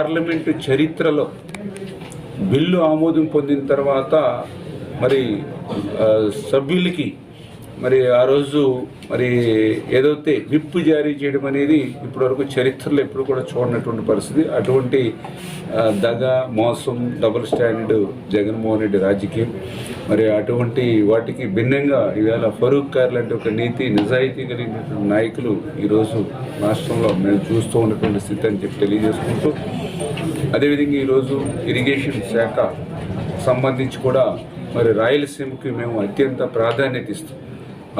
Parliament చరిత్రలో bill ఆమోదం పొందిన తర్వాత మరి సభ్యులకి మరి ఆ రోజు మరి ఏదైతే విప్ జారీ చేయడం అనేది ఇప్పటివరకు చరిత్రలో ఎప్పుడు కూడా చూడనటువంటి పరిస్థితి. అటువంటి దగ మోసం డబుల్ స్టాండర్డ్ జగన్మోహన్ రెడ్డి రాజకీయం. మరి అటువంటి వాటికి భిన్నంగా ఇవాళ ఫరూక్ కార్ లాంటి ఒక నీతి నిజాయితీ కలిగినటువంటి నాయకులు ఈరోజు రాష్ట్రంలో మేము చూస్తూ ఉన్నటువంటి స్థితి అని చెప్పి తెలియజేసుకుంటూ అదేవిధంగా ఈరోజు ఇరిగేషన్ శాఖ సంబంధించి కూడా మరి రాయలసీమకి మేము అత్యంత ప్రాధాన్యత ఇస్తాం.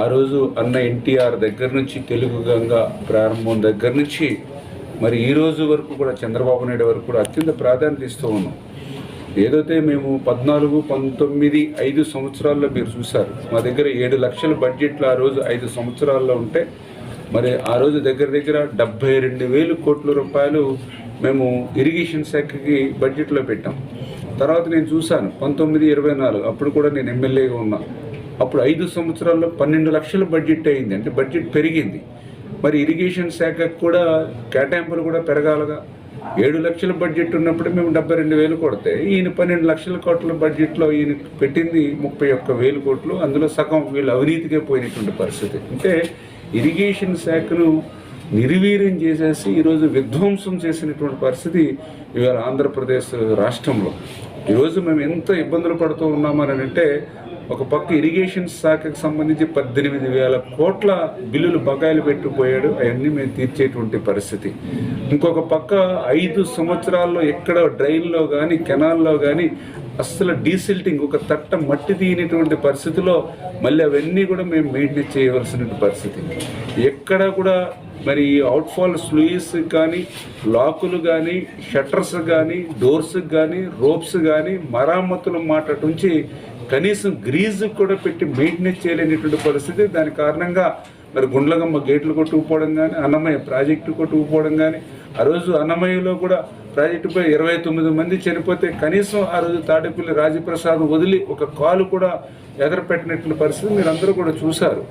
ఆ రోజు అన్న ఎన్టీఆర్ దగ్గర నుంచి తెలుగు గంగ ప్రారంభం దగ్గర నుంచి మరి ఈ రోజు వరకు కూడా చంద్రబాబు నాయుడు వరకు కూడా అత్యంత ప్రాధాన్యత ఇస్తూ ఉన్నాం. ఏదైతే మేము పద్నాలుగు పంతొమ్మిది ఐదు సంవత్సరాల్లో మీరు చూశారు మా దగ్గర ఏడు లక్షల బడ్జెట్లు ఆ రోజు ఐదు సంవత్సరాల్లో ఉంటే మరి ఆ రోజు దగ్గర దగ్గర డెబ్బై రెండు వేలు కోట్ల రూపాయలు మేము ఇరిగేషన్ శాఖకి బడ్జెట్లో పెట్టాం. తర్వాత నేను చూశాను పంతొమ్మిది ఇరవై నాలుగు అప్పుడు కూడా నేను ఎమ్మెల్యేగా ఉన్నా. అప్పుడు ఐదు సంవత్సరాల్లో పన్నెండు లక్షల బడ్జెట్ అయింది అంటే బడ్జెట్ పెరిగింది. మరి ఇరిగేషన్ శాఖకు కూడా కేటాయింపులు కూడా పెరగాలగా. ఏడు లక్షల బడ్జెట్ ఉన్నప్పుడు మేము డెబ్బై రెండు వేలు కొడితే ఈయన పన్నెండు లక్షల కోట్ల బడ్జెట్లో ఈయన పెట్టింది ముప్పై ఒక్క వేలు కోట్లు అందులో సగం వీళ్ళు అవినీతిగా పోయినటువంటి పరిస్థితి. అంటే ఇరిగేషన్ శాఖను నిర్వీర్యం చేసేసి ఈరోజు విధ్వంసం చేసినటువంటి పరిస్థితి ఇవాళ ఆంధ్రప్రదేశ్ రాష్ట్రంలో. ఈరోజు మేము ఎంత ఇబ్బందులు పడుతూ ఉన్నామని అంటే ఒక పక్క ఇరిగేషన్ శాఖకు సంబంధించి పద్దెనిమిది వేల కోట్ల బిల్లులు బకాయిలు పెట్టిపోయాడు అవన్నీ మేము తీర్చేటువంటి పరిస్థితి. ఇంకొక పక్క ఐదు సంవత్సరాల్లో ఎక్కడ డ్రైన్లో కానీ కెనాల్లో కానీ అస్సలు డీసిల్టింగ్ ఒక తట్ట మట్టి తీయనటువంటి పరిస్థితిలో మళ్ళీ అవన్నీ కూడా మేము మెయింటైన్ చేయవలసిన పరిస్థితి. ఎక్కడ కూడా మరి ఈ అవుట్ఫాల్ స్లూయిస్ కానీ లాకులు కానీ షట్టర్స్ కానీ డోర్స్ కానీ రోప్స్ కానీ మరామతుల మాట నుంచి కనీసం గ్రీజ్ కూడా పెట్టి మెయింటెనెన్స్ చేయలేనిటువంటి పరిస్థితి. దాని కారణంగా మరి గుండ్లగమ్మ గేట్లు కొట్టుకుపోవడం కానీ అన్నమయ్య ప్రాజెక్టు కొట్టుకుపోవడం కానీ ఆ రోజు అన్నమయ్యలో కూడా ప్రాజెక్టుపై ఇరవై తొమ్మిది మంది చనిపోతే కనీసం ఆ రోజు తాడేపల్లి రాజప్రసాద్ వదిలి ఒక కాలు కూడా ఎగరపెట్టినటువంటి పరిస్థితి మీరు అందరూ కూడా చూశారు.